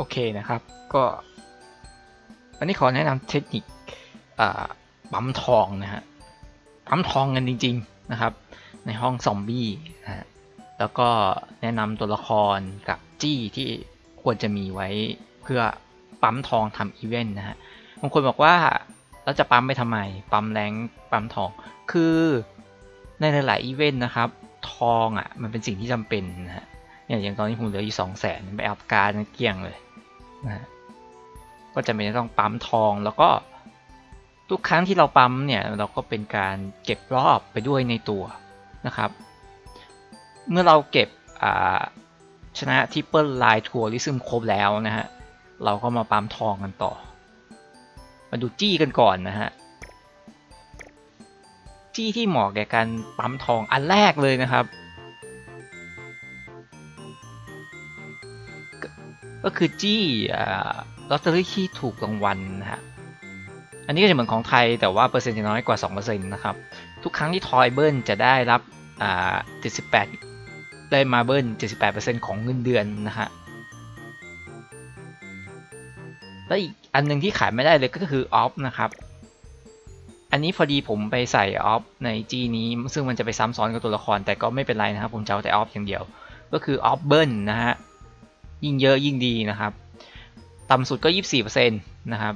โอเคนะครับก็วันนี้ขอแนะนำเทคนิคปั๊มทองนะฮะปั๊มทองกันจริง ๆนะครับ ในห้องซอมบี้นะฮะแล้วก็แนะนำตัวละครกับจี้ที่ควรจะมีไว้เพื่อปั๊มทองทำอีเวนต์นะฮะบางคนบอกว่าเราจะปั๊มไปทำไม ปั๊มแรงปั๊มทอง คือในหลายๆอีเวนต์นะครับ ทองอะมันเป็นสิ่งที่จำเป็นนะฮะอย่างตอนนี้ผมเหลืออยู่สองแสนไปอัพการเกลี้ยงเลย นะก็จะเป็นต้องปั๊มทองแล้วก็ทุกครั้งที่เราปั๊มเนี่ยเราก็เป็นการเก็บรอบไปด้วยในตัวนะครับ เมื่อเราเก็บชนะทิปเปิลไลน์ทัวริซึมครบแล้วนะฮะเราก็มาปั๊มทองกันต่อ มาดูจี้กันก่อนนะฮะจี้ที่เหมาะแก่การปั๊มทองอันแรกเลยนะครับ ก็คือจี้ลอตเตอรี่ที่ถูกรางวัลนะฮะอันนี้ก็จะเหมือนของไทยแต่ว่าเปอร์เซ็นต์จะน้อยกว่า 2%นะครับ ทุกครั้งที่ทอยเบิลจะได้รับอ่า78 ได้มาเบิล78%ของเงินเดือนนะฮะและอีกอันหนึงที่ขายไม่ได้เลยก็คือออฟนะครับอันนี้พอดีผมไปใส่ออฟในจีนี้ ซึ่งมันจะไปซ้ำซ้อนกับตัวละครแต่ก็ไม่เป็นไรนะครับ ผมจะเอาแต่ออฟอย่างเดียว ก็คือออฟเบิลนะฮะ ยิ่งเยอะยิ่งดีนะครับต่ำสุดก็ 24%นะครับ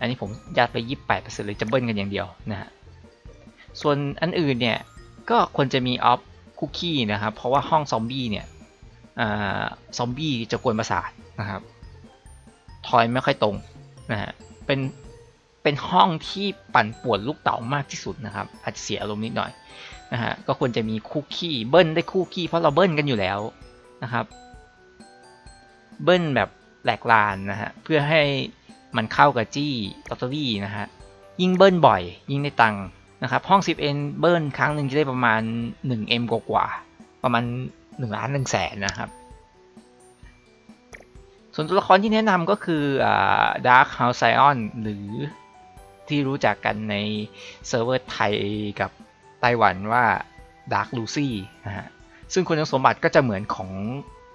อันนี้ผมยัดไป 28%เลยจะเบิ้ลกันอย่างเดียวนะฮะส่วนอันอื่นเนี่ยก็ควรจะมีออฟคุกกี้นะครับ เพราะว่าห้องซอมบี้เนี่ยซอมบี้จะกวนประสาทนะครับทอยไม่ค่อยตรงนะฮะเป็นเป็นห้องที่ปั่นป่วนลูกเต๋ามากที่สุดนะครับ อาจจะเสียอารมณ์นิดหน่อยนะฮะก็ควรจะมีคุกกี้เบิ้ลได้คุกกี้เพราะเราเบิ้ลกันอยู่แล้วนะครับ เบิ้ลแบบแหลกลานนะฮะ เพื่อให้มันเข้ากับจี้ลอตเตอรี่นะฮะ ยิ่งเบิ้ลบ่อย ยิ่งได้ตังค์นะครับ ห้อง 10n เบิ้ลครั้งหนึ่งจะได้ประมาณ 1m กว่าๆประมาณ1ล้าน1แสนนะครับ ส่วนตัวละครที่แนะนำก็คือดาร์คเฮาส์ไซออนหรือที่รู้จักกันในเซิร์ฟเวอร์ไทยกับไต้หวันว่า Dark Lucy นะฮะซึ่งคุณสมบัติก็จะเหมือนของ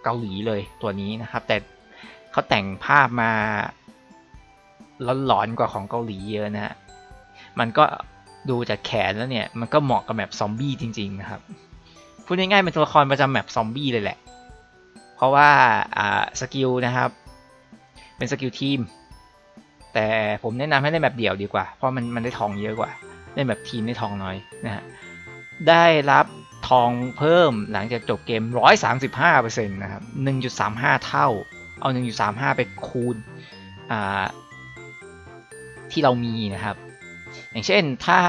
เกาหลีเลยตัวนี้นะครับ แต่เขาแต่งภาพมาหลอนๆกว่าของเกาหลีเยอะนะฮะมันก็ดูจากแขนแล้วเนี่ยมันก็เหมาะกับแมปซอมบี้จริงๆนะครับพูดง่ายๆเป็นตัวละครประจำแมปซอมบี้เลยแหละ เพราะว่าสกิลนะครับ เป็นสกิลทีม แต่ผมแนะนำให้เล่นแบบเดี่ยวดีกว่า เพราะมันมันได้ทองเยอะกว่า เล่นแบบทีมได้ทองน้อยนะฮะได้รับ ทองเพิ่มหลังจากจบเกม 135%นะครับ 1.35 เท่า เอา 1.35 ไปคูณที่เรามีนะครับ อย่างเช่นถ้า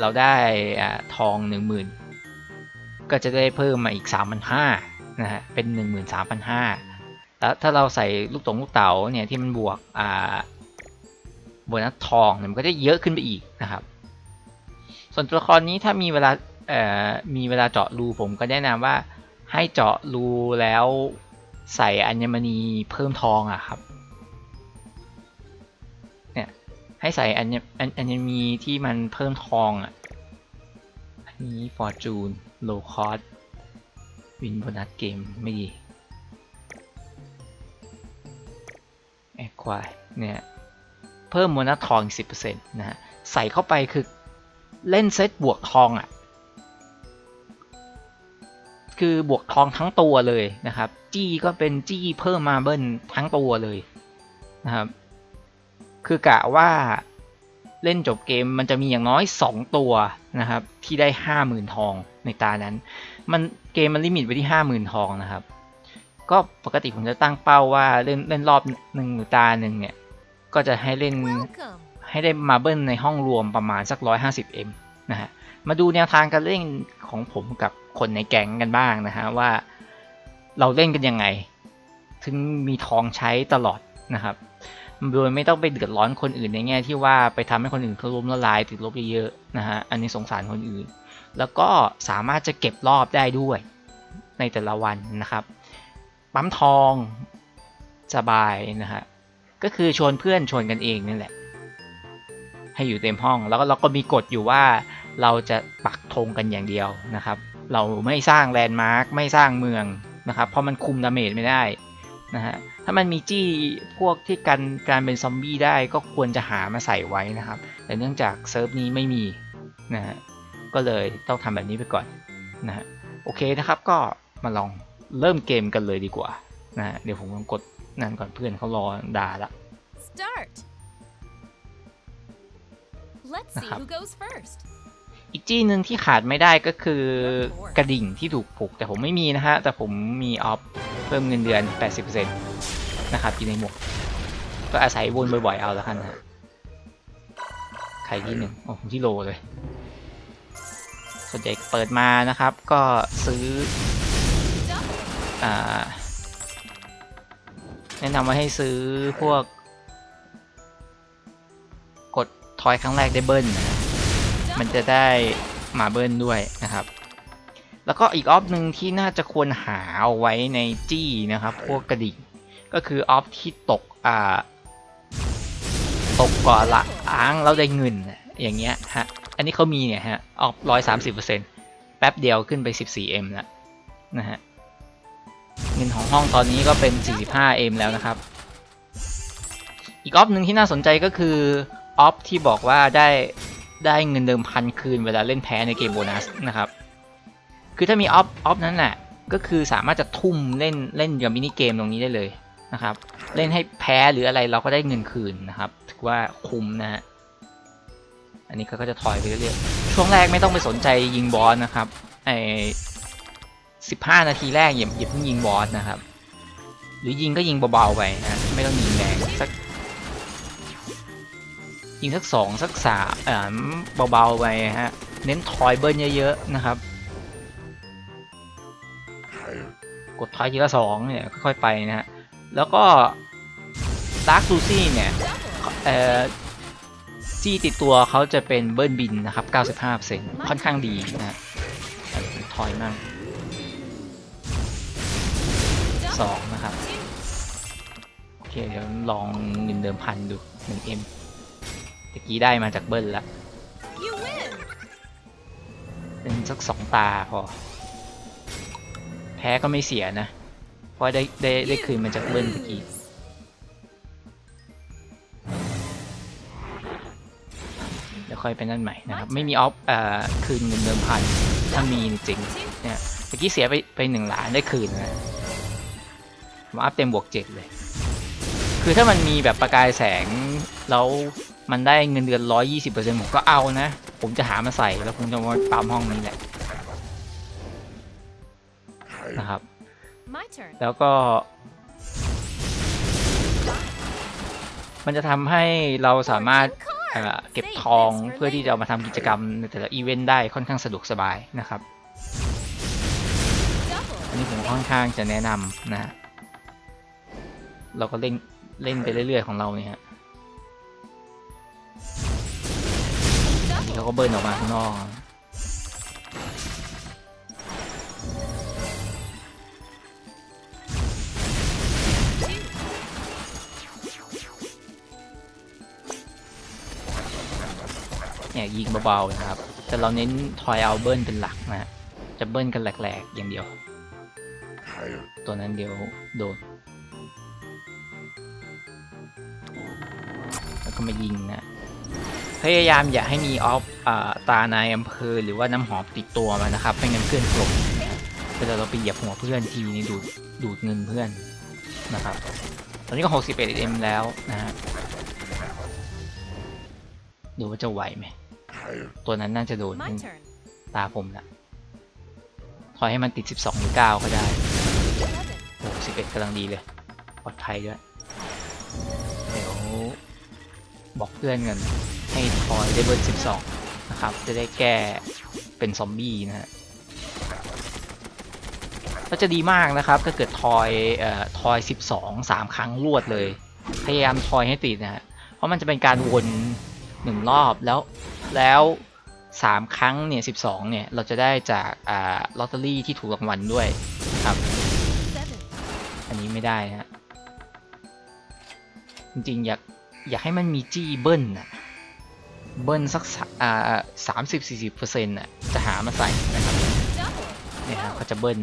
เราได้ทอง 10,000 ก็จะได้เพิ่มมาอีก 3,500นะฮะ เป็น 13,500 แล้วถ้าเราใส่ลูกตงลูกเต๋าเนี่ยที่มันบวกอ่าโบนัสทองเนี่ยมันก็จะเยอะขึ้นไปอีกนะครับ ส่วนตัวละครนี้ถ้ามีเวลา มีเวลาเจาะรูผมก็แนะนำว่าให้เจาะรูแล้วใส่อัญมณีเพิ่มทองอะครับเนี่ยให้ใส่อัญอัญมณีที่มันเพิ่มทองอะอันนี้ Fortune Low Cost วินโบนัสเกมไม่ดีแอคควายเนี่ยเพิ่มโบนัสทองอีกสิบเปอร์เซ็นต์นะฮะใส่เข้าไปคือเล่นเซตบวกทองอะ่ะ คือบวกทองทั้งตัวเลยนะครับ จี้ก็เป็นจี้เพิ่มมาเบิ้ลทั้งตัวเลยนะครับ คือกะว่าเล่นจบเกมมันจะมีอย่างน้อย 2 ตัวนะครับ ที่ได้ 50,000 ทองในตานั้น มันเกมมันลิมิตไว้ที่ 50,000 ทองนะครับ ก็ปกติผมจะตั้งเป้าว่าเล่นเล่นรอบหนึ่งหรือตาหนึ่งเนี่ย ก็จะให้เล่นให้ได้มาเบิ้ลในห้องรวมประมาณสัก 150M นะฮะมาดูแนวทางการเล่นของผมกับ คนในแก๊งกันบ้างนะฮะว่าเราเล่นกันยังไง ถึงมีทองใช้ตลอดนะครับ โดยไม่ต้องไปเดือดร้อนคนอื่นในแง่ที่ว่าไปทำให้คนอื่นเขาล้มละลายติดลบเยอะๆนะฮะอันนี้สงสารคนอื่น แล้วก็สามารถจะเก็บรอบได้ด้วยในแต่ละวันนะครับ ปั๊มทองสบายนะฮะก็คือชวนเพื่อนชวนกันเองนี่แหละ ให้อยู่เต็มห้องแล้วก็เราก็มีกฎอยู่ว่าเราจะปักธงกันอย่างเดียวนะครับ เราไม่สร้างแลนด์มาร์คไม่สร้างเมืองนะครับเพราะมันคุมดาเมจไม่ได้นะฮะถ้ามันมีจี้พวกที่กันการเป็นซอมบี้ได้ก็ควรจะหามาใส่ไว้นะครับ แต่เนื่องจากเซิร์ฟนี้ไม่มีนะฮะก็เลยต้องทำแบบนี้ไปก่อนนะฮะโอเคนะครับก็มาลองเริ่มเกมกันเลยดีกว่านะฮะเดี๋ยวผมลองกดนั่นก่อนเพื่อนเขารอด่าละ Start. Let's see Nahab. who goes first. อีกจี้หนึ่งที่ขาดไม่ได้ก็คือกระดิ่งที่ถูกผูก แต่ผมไม่มีนะฮะ แต่ผมมีออฟเพิ่มเงินเดือน 80%นะครับอยู่ในหมวก ก็อาศัยวนบ่อยๆเอาแล้วกันนะฮะใครที่หนึ่งโอ้ผมที่โลเลย ส่วนใหญ่เปิดมานะครับ ก็ซื้ออาแนะนำว่าให้ซื้อพวก กดทอยครั้งแรกได้เบิ้ลนะ มันจะได้มาเบิ้ลด้วยนะครับ แล้วก็อีกออฟหนึ่งที่น่าจะควรหาเอาไว้ในจี้นะครับ พวกกระดิ่งก็คือออฟที่ตกอ่าตกก่อนละอ้างแล้วได้เงินน่ะอย่างเงี้ยฮะอันนี้เขามีเนี่ยฮะออฟร้อยสามสิบเปอร์เซ็นแป๊บเดียวขึ้นไปสิบสี่เอ็มแล้วนะฮะเงินของห้องตอนนี้ก็เป็นสี่สิบห้าเอ็มแล้วนะครับ อีกออฟหนึ่งที่น่าสนใจก็คือออฟที่บอกว่าได้ ได้เงินเดิมพันคืนเวลาเล่นแพ้ในเกมโบนัสนะครับ คือถ้ามีออฟออฟนั้นแหละก็คือสามารถจะทุ่มเล่นเล่นกับมินิเกมตรงนี้ได้เลยนะครับ เล่นให้แพ้หรืออะไรเราก็ได้เงินคืนนะครับถือว่าคุ้มนะฮะอันนี้ก็จะถอยไปเรื่อยๆช่วงแรกไม่ต้องไปสนใจยิงบอสนะครับไอสิบห้านาทีแรกอย่าอย่าเพิ่งยิงบอสนะครับ หรือยิงก็ยิงเบาๆไปนะไม่ต้องยิงแรงสัก ยิงสักสองสักสามอ่าเบาๆไปฮะ เน้นทอยเบิร์นเยอะๆนะครับ กดทอยทีละสองเนี่ยค่อยๆไปนะฮะ แล้วก็ดาร์คซูซี่เนี่ยเอ่อจี้ติดตัวเขาจะเป็นเบิร์นบินนะครับ 95%ค่อนข้างดีนะฮะอะทอยมั่งสองนะครับ โอเค เดี๋ยวลองเงินเดิมพันดู 1M ตะกี้ได้มาจากเบิร์นละ You win. เป็นสักสองตาพอ แพ้ก็ไม่เสียนะ เพราะได้ได้ได้คืนมาจากเบิร์นตะกี้ lose. เดี๋ยวค่อยไปนั่นใหม่นะครับ ไม่มีออฟเอ่อคืนเงินเดิมพัน ถ้ามีจริง Two. เนี่ยตะกี้เสียไปไปหนึ่งล้านได้คืนนะผมอัพเต็มบวกเจ็ดเลย คือถ้ามันมีแบบประกายแสงแล้ว มันได้เงินเดือนร้อยยี่สิบเปอร์เซ็นต์ผมก็เอานะ ผมจะหามาใส่แล้วผมจะมาปั๊มห้องนี้แหละนะครับ My turn. แล้วก็ มันจะทำให้เราสามารถ Fortune เอ่ card. อเก็บ Save ทอง this for เพื่อที่จะเอามา later. ทำกิจกรรมในแต่ละอีเวนต์ได้ค่อนข้างสะดวกสบายนะครับ Double. อันนี้ผมค่อนข้างจะแนะนำนะฮะเราก็เล่นเล่นไปเรื่อยๆของเราเนี่ย ก็เบิร์นออกมาข้างนอกเนี่ยยิงเบาๆนะครับ แต่เราเน้นทอยเอาเบิร์นเป็นหลักนะ จะเบิร์นกันแหลกๆ อย่างเดียว ตัวนั้นเดียวโดนแล้วก็มายิงนะ พยายามอย่าให้มีออฟอ่าตานายอำเภอหรือว่าน้ำหอมติดตัวมานะครับไม่งั้นเพื่อนกลบเวลาเราไปเหยียบหัวเพื่อนทีนี้ดูดดูดเงินเพื่อนนะครับ ตอนนี้ก็ 61 m แล้วนะฮะดูว่าจะไหวไหม ตัวนั้นน่าจะโดน My turn. ตาผมละถอยให้มันติด 12 หรือ 9 ก็ได้ Eleven. โอ้11กำลังดีเลยปลอดภัยด้วย เดี๋ยวบอกเพื่อนกัน ให้ทอยได้เบิร์น12 นะครับ จะได้แก้เป็นซอมบี้นะฮะก็จะดีมากนะครับ ถ้าเกิดทอยเอ่อทอย 12 3 ครั้งรวดเลย พยายามทอยให้ติดนะฮะ เพราะมันจะเป็นการวนหนึ่งรอบแล้วแล้วสามครั้งเนี่ยสิบสองเนี่ย เราจะได้จากอ่าลอตเตอรี่ที่ถูกรางวัลด้วยครับ อันนี้ไม่ได้นะฮะจริงๆ อยากอยากให้มันมีจี้เบิ้ลน่ะ เบิ้ลสักสะอ่าสามสิบสี่สิบเปอร์เซ็นต์น่ะจะหามาใส่นะครับเนี่ยครับเขาจะเบิ้ล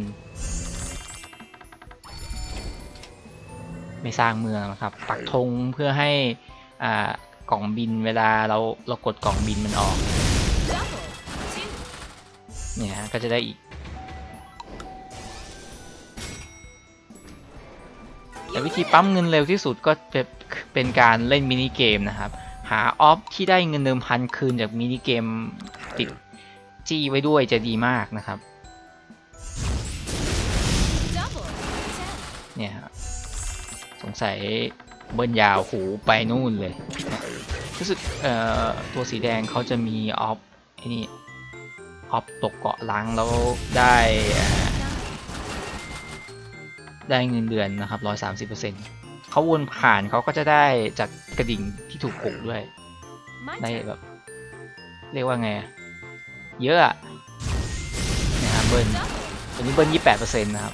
ไม่สร้างเมืองนะครับ ปักธงเพื่อให้อ่ากล่องบินเวลาเราเรากดกล่องบินมันออกเนี่ยฮะก็จะได้อีกแต่วิธีปั๊มเงินเร็วที่สุดก็จะเป็นการเล่นมินิเกมนะครับ หาออฟที่ได้เงินเดิมพันคืนจากมินิเกมติดจี้ไว้ด้วยจะดีมากนะครับ Double. Ten. เนี่ยครับสงสัยเบิ้ลยาวหูไปนู่นเลยรู้สึกเอ่อตัวสีแดงเขาจะมีออฟไอ้นี่ออฟตกเกาะล้างแล้วได้เอ่อ Nine. ได้เงินเดือนนะครับร้อยสามสิบเปอร์เซ็นต์ เขาวนผ่านเขาก็จะได้จากกระดิ่งที่ถูกปลุกด้วย My ได้ turn. แบบ เรียกว่าไงอะเยอะอะเนี่ยครับเบิ้ล Double. ตัวนี้เบิ้ลยี่แปดเปอร์เซ็นต์นะครับ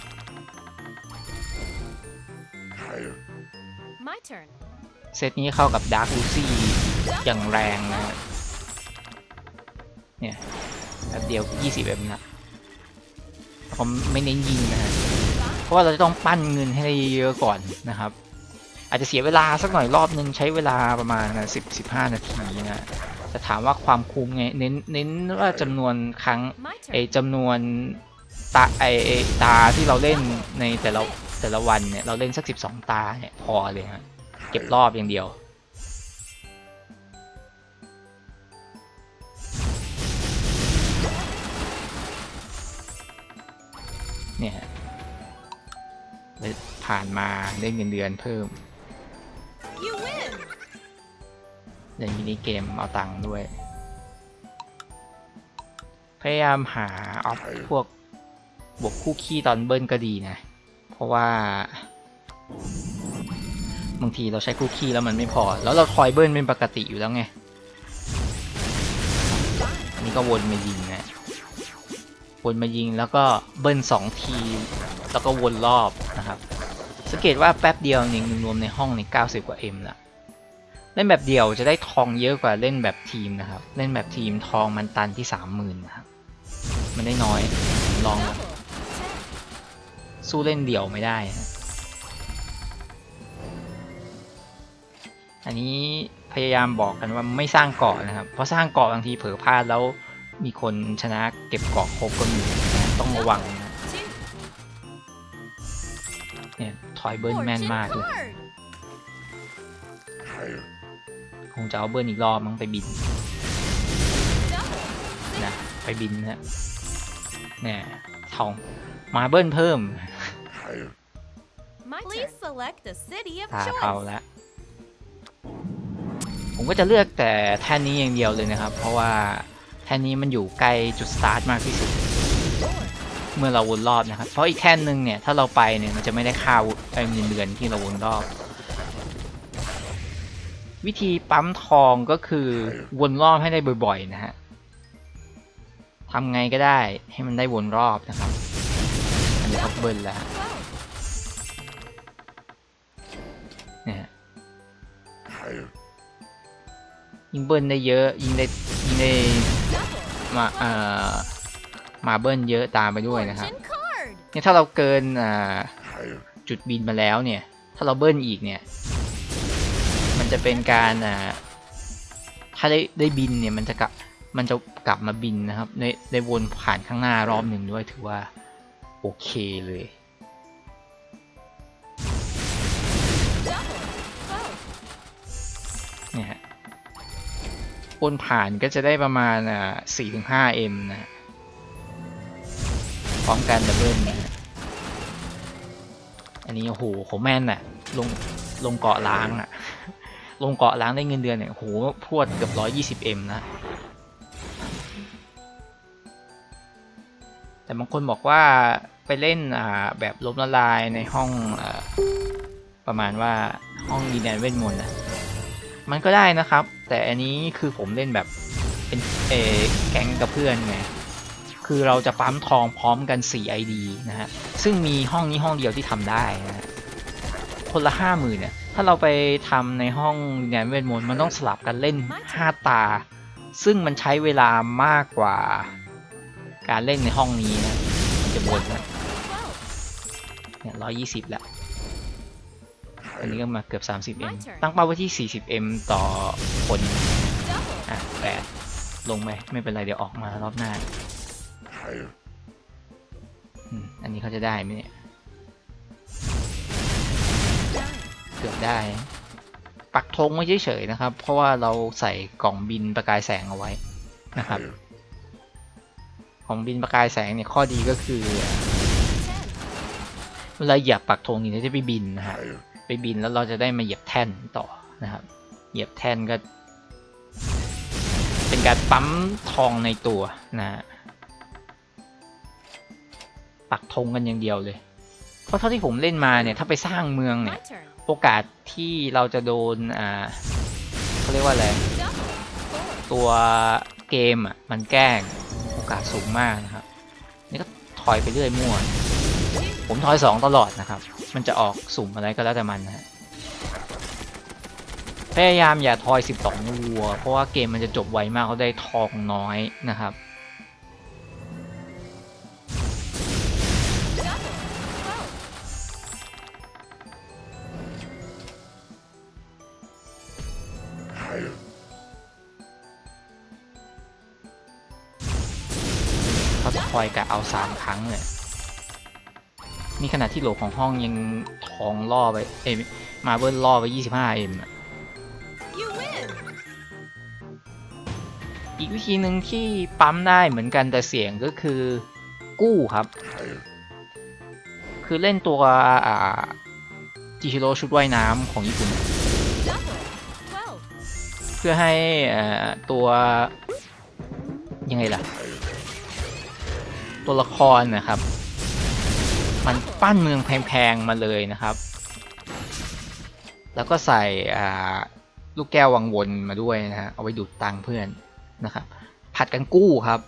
My turn. เซตนี้เข้ากับดาร์ l ลูซี่อย่างแรงนะฮะเนี่ยแป๊บเดียว 20เอ็มนะผมไม่เน้นยิงนะฮะเพราะว่าเราจะต้องปั้นเงินให้ได้เยอะๆก่อนนะครับ อาจจะเสียเวลาสักหน่อยรอบนึงใช้เวลาประมาณสิบสิบห้านาทีนะแต่ถามว่าความคุ้มไงเน้นเน้นว่าจำนวนครั้ง My ไอ turn. จำนวนตาไอไอ้ตาที่เราเล่นในแต่ละแต่ละวันเนี่ยเราเล่นสักสิบสองตาเนี่ยพอเลยฮะเก็บรอบอย่างเดียวเนี่ยฮะเลยผ่านมาได้เงินเดือนเพิ่ม เล่นมินิเกมเอาตังค์ด้วย พยายามหาออฟพวกบวกคู่ขี้ตอนเบิ้ลก็ดีนะ เพราะว่า บางทีเราใช้คู่ขี้แล้วมันไม่พอ แล้วเราทอยเบิ้ลเป็นปกติอยู่แล้วไง อันนี้ก็วนมายิงนะวนมายิงแล้วก็เบิ้ลสองทีแล้วก็วนรอบนะครับ สังเกตว่าแป๊บเดียวเนี่ยรวมในห้องใน90 กว่า M ละ เล่นแบบเดี่ยวจะได้ทองเยอะกว่าเล่นแบบทีมนะครับ เล่นแบบทีมทองมันตันที่30,000นนะครับ มันได้น้อยลอง สู้เล่นเดี่ยวไม่ได้ อันนี้พยายามบอกกันว่าไม่สร้างเกาะนะครับ เพราะสร้างเกาะบางทีเผลอพลาดแล้วมีคนชนะเก็บเกาะครบก็มีต้องระวังเนี่ยทอยเบิร์นแมนมากเลย คงจะเอาเบิร์นอีกรอบมั้งไปบิน Double. นะไปบินนะเนี่ยทองมาเบิร์นเพิ่ม My Please select a city of ตา choice. เขาแล้วผมก็จะเลือกแต่แท่นนี้อย่างเดียวเลยนะครับ เพราะว่าแท่นนี้มันอยู่ใกล้จุดสตาร์ทมากที่สุด Four. เมื่อเราวนรอบนะครับ เพราะอีกแท่นหนึ่งเนี่ยถ้าเราไปเนี่ยมันจะไม่ได้ค่าไอ้เงินเดือนที่เราวนรอบ วิธีปั๊มทองก็คือวนรอบให้ได้บ่อยๆนะฮะทำไงก็ได้ให้มันได้วนรอบนะครับ อันนี้เขาเบิร์นแล้ว Twelve. เนี่ยฮะยิงเบิร์นได้เยอะยิงได้ยิงได้ Double. มาเอ่อมาเบิร์นเยอะตามไปด้วยนะครับ Fortune card. เนี่ยถ้าเราเกินอ่าจุดบินมาแล้วเนี่ย ถ้าเราเบิ้ลอีกเนี่ยมัน จะเป็นการอ่าถ้าได้ได้บินเนี่ยมันจะกลับมันจะกลับมาบินนะครับได้ได้วนผ่านข้างหน้ารอบหนึ่งด้วยถือว่าโอเคเลยเนี่ยฮะวนผ่านก็จะได้ประมาณอ่าสี่ถึงห้าเอ็มนะพร้อมกันดับเบิลนะฮะอันนี้โอ้โหโหแม่นอะลงลงเกาะล้างอะ ลงเกาะล้างได้เงินเดือนเนี่ยโหพวดเกือบร้อยยี่สิบเอ็มนะ แต่บางคนบอกว่าไปเล่นแบบล้มละลายในห้องอประมาณว่าห้องดีแดนเวทมนต์นะมันก็ได้นะครับ แต่อันนี้คือผมเล่นแบบเป็นเอแก๊งกับเพื่อนไงคือเราจะปั๊มทองพร้อมกัน 4 ID นะฮะซึ่งมีห้องนี้ห้องเดียวที่ทำได้นะฮะคนละห้าหมื่นเนี่ย ถ้าเราไปทำในห้องแดนเวทมนต์มันต้องสลับกันเล่น 5 ตา ซึ่งมันใช้เวลามากกว่า การเล่นในห้องนี้นะมันจะบนนะเนี่ยร้อยยี่สิบแล้วอันนี้ก็มาเกือบ 30m ตั้งเป้าไว้ที่ 40m ต่อคนอะแปดลงไปไม่เป็นไรเดี๋ยวออกมารอบหน้า อันนี้เขาจะได้ไหมเนี่ย กือบได้ ปักธงไว้เฉยๆนะครับ เพราะว่าเราใส่กล่องบินประกายแสงเอาไว้นะครับ ของบินประกายแสงเนี่ยข้อดีก็คือ เวลาเหยียบปักธงนี่เราจะไปบินนะฮะไปบินแล้วเราจะได้มาเหยียบแท่นต่อนะครับ เหยียบแท่นก็ เป็นการปั๊มทองในตัวนะฮะปักธงกันอย่างเดียวเลย เพราะเท่าที่ผมเล่นมาเนี่ย ถ้าไปสร้างเมืองเนี่ย โอกาสที่เราจะโดนอ่าเขาเรียกว่าอะไรตัวเกมอะมันแกล้งโอกาสสูงมากนะครับ นี่ก็ถอยไปเรื่อยมั่ว ผมทอยสองตลอดนะครับ มันจะออกสุ่มอะไรก็แล้วแต่มันนะฮะพยายามอย่าทอย 12 วัว เพราะว่าเกมมันจะจบไวมากเขาได้ทองน้อยนะครับ อยกะเอา3ครั้งเลยนี่ขนาดที่โหลของห้องยังทองล่อไปเอ้ยมาเบิลล่อไป 25M อะ You win. อีกวิธีหนึ่งที่ปั๊มได้เหมือนกันแต่เสียงก็คือกู้ครับ คือเล่นตัวอ่าจิชิโร่ชุดว่ายน้ำของญี่ปุ่น Double. Twelve. เพื่อให้เอ่อตัวยังไงล่ะ ตัวละครนะครับ มันปั้นเมืองแพงๆมาเลยนะครับ แล้วก็ใส่ลูกแก้ววังวนมาด้วยนะฮะเอาไว้ดูดตังเพื่อนนะครับ ผัดกันกู้ครับ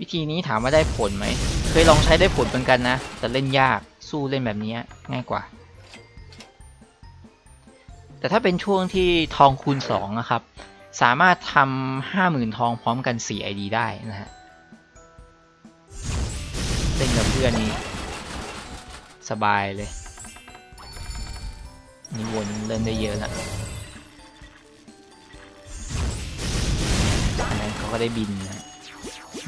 วิธีนี้ถามว่าได้ผลไหม เคยลองใช้ได้ผลเหมือนกันนะ แต่เล่นยาก สู้เล่นแบบนี้ง่ายกว่า แต่ถ้าเป็นช่วงที่ทองคูณ2นะครับ สามารถทำห้าหมื่นทองพร้อมกัน 4 ID ได้นะฮะเล่นกับเพื่อนนี่สบายเลย นี่วนเล่นได้เยอะละอันนั้นเขาก็ได้บินนะ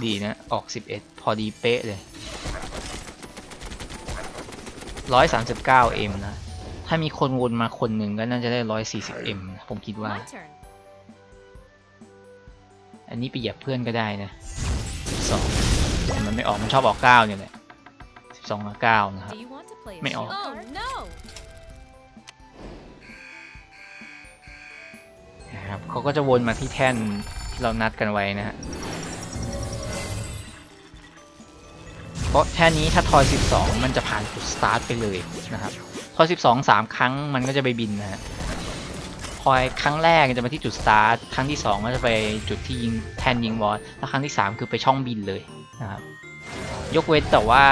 ดีนะ ออก 11 พอดีเป๊ะเลย 139M นะ ถ้ามีคนวนมาคนหนึ่งก็น่าจะได้ 140M นะผมคิดว่า อันนี้ไปเหยียบเพื่อนก็ได้นะ12แต่มันไม่ออกมันชอบออก9เนี่ยแหละ12กับ9นะครับ Do you want to play a May shield all. card? Oh no. นะครับเขาก็จะวนมาที่แท่นที่เรานัดกันไว้นะฮะเพราะแท่นนี้ถ้าทอย 12 มันจะผ่านจุดสตาร์ทไปเลยนะครับทอย 12 3 ครั้งมันก็จะไปบินนะฮะ อยครั้งแรกจะมาที่จุดสตาร์ทครั้งที่ 2 ก็จะไปจุดที่ยิงแทนยิงบอสแล้วครั้งที่ 3 คือไปช่องบินเลยนะครับยกเว้นแต่ว่า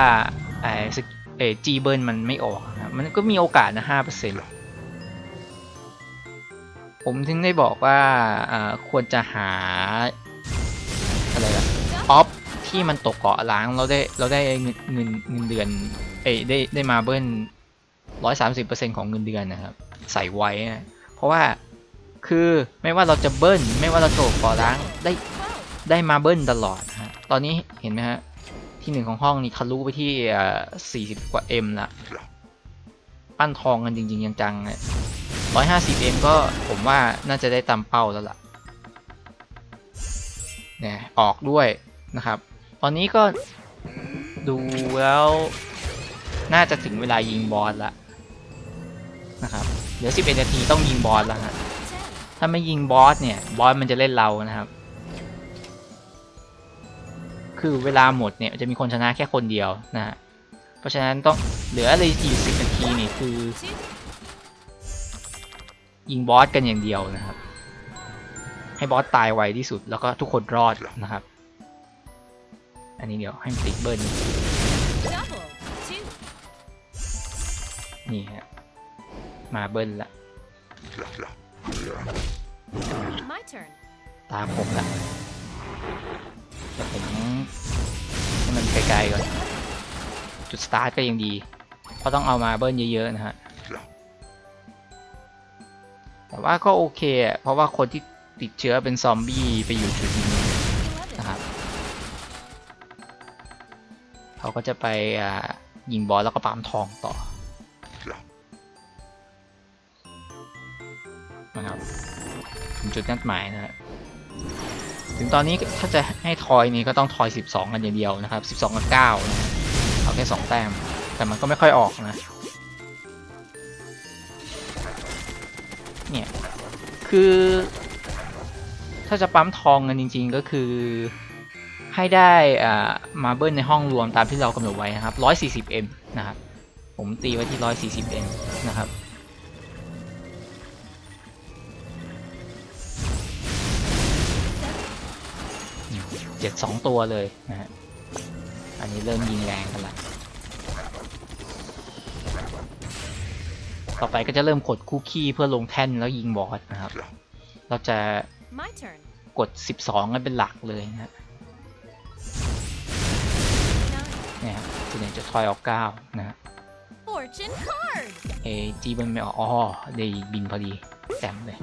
ไอ้สกเอจีเบิร์นมันไม่ออกนะมันก็มีโอกาสนะ5%ผมถึงได้บอกว่าควรจะหาอะไรล่ะออฟที่มันตกเกาะล้างเราได้เราได้เงินเงินเงินเดือนเอ้ได้ได้มาเบิ้ลร้อยสามสิบเปอร์เซ็นต์ของเงินเดือนนะครับ ใส่ไว้นะ ราะว่าคือไม่ว่าเราจะเบิ้ลไม่ว่าเราจกเกาะล้างได้ได้มาเบิ้ลตลอดฮะตอนนี้เห็นไหมฮะที่หนึ่งของห้องนี่ทะลุไปที่สี่สิบกว่า M ละปั้นทองกันจริง ๆ จังๆร้อยห้าสิบ M ก็ผมว่าน่าจะได้ตามเป้าแล้วล่ะเนี่ยออกด้วยนะครับ ตอนนี้ก็ดูแล้วน่าจะถึงเวลายิงบอสละนะครับ เหลือ 11 นาทีต้องยิงบอสแล้วฮะ ถ้าไม่ยิงบอสเนี่ย บอสมันจะเล่นเรานะครับ คือเวลาหมดเนี่ยจะมีคนชนะแค่คนเดียวนะฮะ เพราะฉะนั้นต้องเหลืออะไรอีกสิบนาทีนี่คือ ยิงบอสกันอย่างเดียวนะครับ ให้บอสตายไวที่สุดแล้วก็ทุกคนรอดนะครับ อันนี้เดี๋ยวให้มันติดเบิร์นนี่ฮะ มาเบิร์นละ My turn. ตามผมละแต่ผมให้มันไกลๆก่อน จุดสตาร์ทก็ยังดี เพราะต้องเอามาเบิ้ลเยอะๆนะฮะ แต่ว่าก็โอเคอะเพราะว่าคนที่ติดเชื้อเป็นซอมบี้ไปอยู่จุดนี้ 11. นะครับ เขาก็จะไปอ่ายิงบอสแล้วก็ปั๊มทองต่อ นะครับถึงจุดนัดหมายนะฮะถึงตอนนี้ถ้าจะให้ทอยนี่ก็ต้องทอย 12 กันอย่างเดียวนะครับ 12 กับ 9 นะเอาแค่2แต้ม แต่มันก็ไม่ค่อยออกนะ เนี่ย คือ ถ้าจะปั๊มทองกันจริง ๆ ก็คือให้ได้อ่ามาเบิลในห้องรวมตามที่เรากำหนดไว้นะครับ 140m นะครับ ผมตีไว้ที่ 140m นะครับ เจ็ดสองตัวเลยนะฮะอันนี้เริ่มยิงแรงกันละต่อไปก็จะเริ่มกดคู่ขี้เพื่อลงแท่นแล้วยิงบอสนะครับ เราจะ My turn. กด 12 กันเป็นหลักเลยนะฮะ Nine. เนี่ยครับส่วนใหญ่จะทอยออก9นะฮะ Fortune card. เอจีมันไม่ออกอ๋อได้บินพอดีแจ่มเลย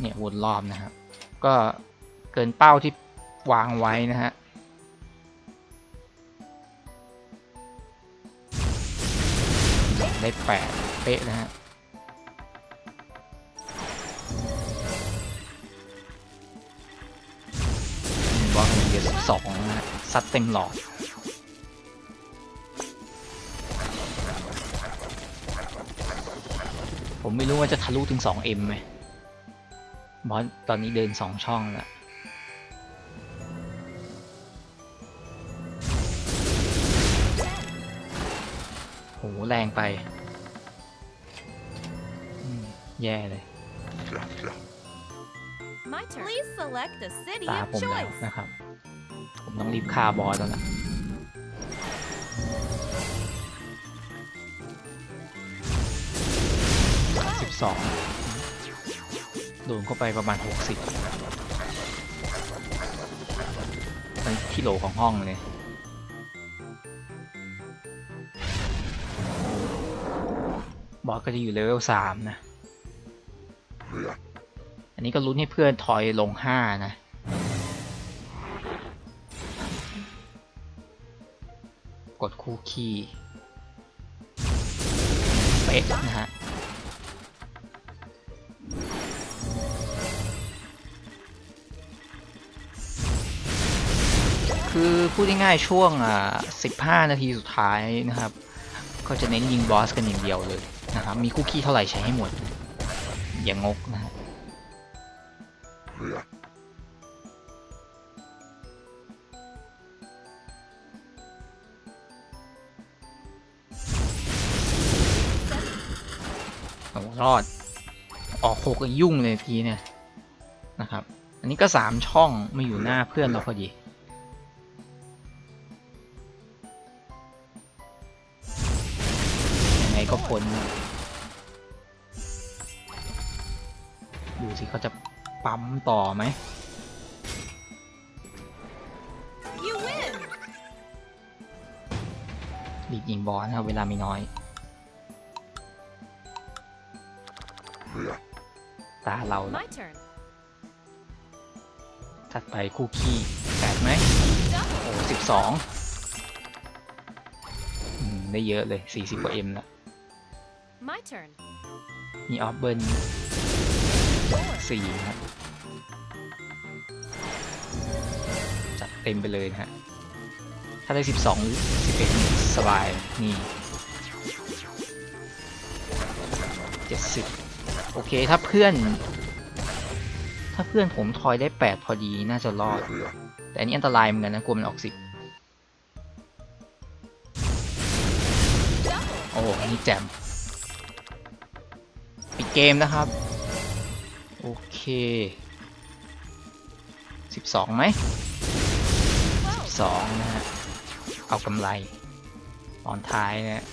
เนี่ยวนรอบนะครับ ก็เกินเป้าที่วางไว้นะฮะได้แปดเป๊ะนะฮะบอลเดียวสองนะฮะซัดเต็มหลอดผมไม่รู้ว่าจะทะลุถึง 2M ไหม บอสตอนนี้เดินสองช่องแล้วโหแรงไปอืมแย่เลย My turn. Please select the city ตา of ผมแล้ว choice. นะครับ ผมต้องรีบฆ่าบอสแล้วล่ะสิบสอง โดนเข้าไปประมาณหกสิบมันที่โหลของห้องเลยบอสก็จะอยู่เลเวลสามนะ อันนี้ก็ลุ้นให้เพื่อนถอยลงห้านะ กดคู่คีย์เป๊ะนะฮะ พูดง่ายๆช่วงอ่า15 นาทีสุดท้ายนะครับ ก็จะเน้นยิงบอสกันอย่างเดียวเลยนะครับ มีคู่คีย์เท่าไหร่ใช้ให้หมด อย่างงกนะฮะโอ้รอด ออกโคกนยุ่งเลยทีเนี่ยนะครับ อันนี้ก็สามช่องมาอยู่หน้าเพื่อนเราพอดี ยังไงก็พ้นนะดูสิเขาจะปั๊มต่อไหม You win. รีบยิงบอลนะครับเวลามีน้อย ตาเราละ My turn. ถัดไปคู่ขี้แปดไหม Double. โอ้สิบสองได้เยอะเลยสี่สิบกว่าเอ็มละ My turn. มีออฟเบิร์น Four. สี่ครับจัดเต็มไปเลยนะฮะ ถ้าได้สิบสองหรือสิบเอ็ดสบาย นี่เจ็ดสิบโอเค ถ้าเพื่อน ถ้าเพื่อนผมทอยได้แปดพอดีน่าจะรอด แต่อันนี้อันตรายเหมือนกันนะ กลัวมันออกสิบ Double. โอ้โหนี่แจ่มปิด เกมนะครับ โอเคสิบสองไหม Twelve. สองนะฮะ เอากำไร ตอนท้ายนะฮะ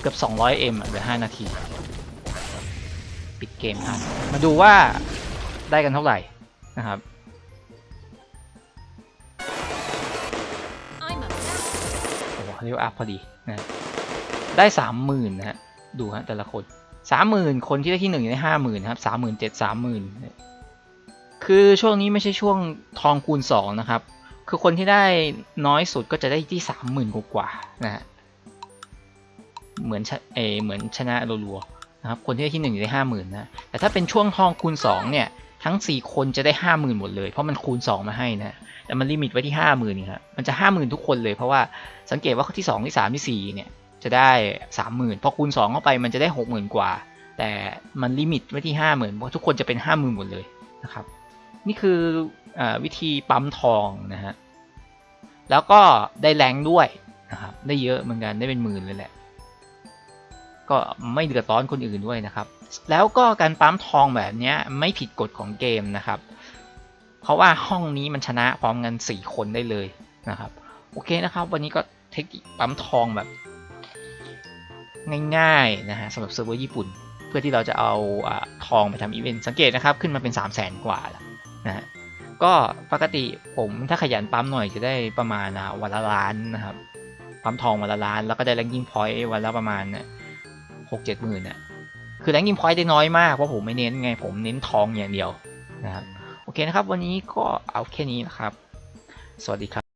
เกือบ 200M อะเหลือ 5 นาที ปิดเกมทันมาดูว่าได้กันเท่าไหร่นะครับ I'm a master. โอ้โหเรียกว่าอัพพอดีนะฮะได้สามหมื่นนะฮะ ดูฮะแต่ละคน สามหมื่นคนที่ได้ที่หนึ่งอยู่ได้ห้าหมื่นครับสามหมื่นเจ็ดสามหมื่นคือช่วงนี้ไม่ใช่ช่วงทองคูณสองนะครับ คือคนที่ได้น้อยสุดก็จะได้ที่สามหมื่นกว่าๆนะฮะเหมือนเอเหมือนชนะรัวๆนะครับคนที่ได้ที่หนึ่งจะได้ห้าหมื่นนะแต่ถ้าเป็นช่วงทองคูณสองเนี่ยทั้งสี่คนจะได้ห้าหมื่นหมดเลย เพราะมันคูณสองมาให้นะ แต่มันลิมิตไว้ที่ห้าหมื่นครับมันจะห้าหมื่นทุกคนเลย เพราะว่าสังเกตว่าที่สองที่สามที่สี่เนี่ย จะได้สามหมื่นพอคูณสองเข้าไปมันจะได้หกหมื่นกว่า แต่มันลิมิตไว้ที่ห้าหมื่นเพราะทุกคนจะเป็นห้าหมื่นหมดเลยนะครับ นี่คืออวิธีปั๊มทองนะฮะแล้วก็ได้แรงด้วยนะครับได้เยอะเหมือนกันได้เป็นหมื่นเลยแหละ ก็ไม่เดือดร้อนคนอื่นด้วยนะครับ แล้วก็การปั๊มทองแบบนี้ไม่ผิดกฎของเกมนะครับ เพราะว่าห้องนี้มันชนะพร้อมกันสี่คนได้เลยนะครับ โอเคนะครับ วันนี้ก็เทคนิคปั๊มทองแบบ ง่ายๆนะฮะสำหรับเซิร์ฟเวอร์ญี่ปุ่น เพื่อที่เราจะเอาอทองไปทำอีเวนต์สังเกตนะครับ ขึ้นมาเป็น 3 0 0แสนกว่านะฮะก็ปกติผมถ้าขยันปั๊มหน่อยจะได้ประมาณวันละล้านนะครับปั๊มทองวันละล้าน แล้วก็ได้แรงกิ้งพอยต์วันละประมาณหกเจ็ดหมื่นน่ะคือแรงกิ้งพอยต์ได้น้อยมากเพราะผมไม่เน้นไงผมเน้นทองอย่างเดียวนะครับโอเคนะครับ วันนี้ก็เอาแค่นี้นะครับ สวัสดีครับ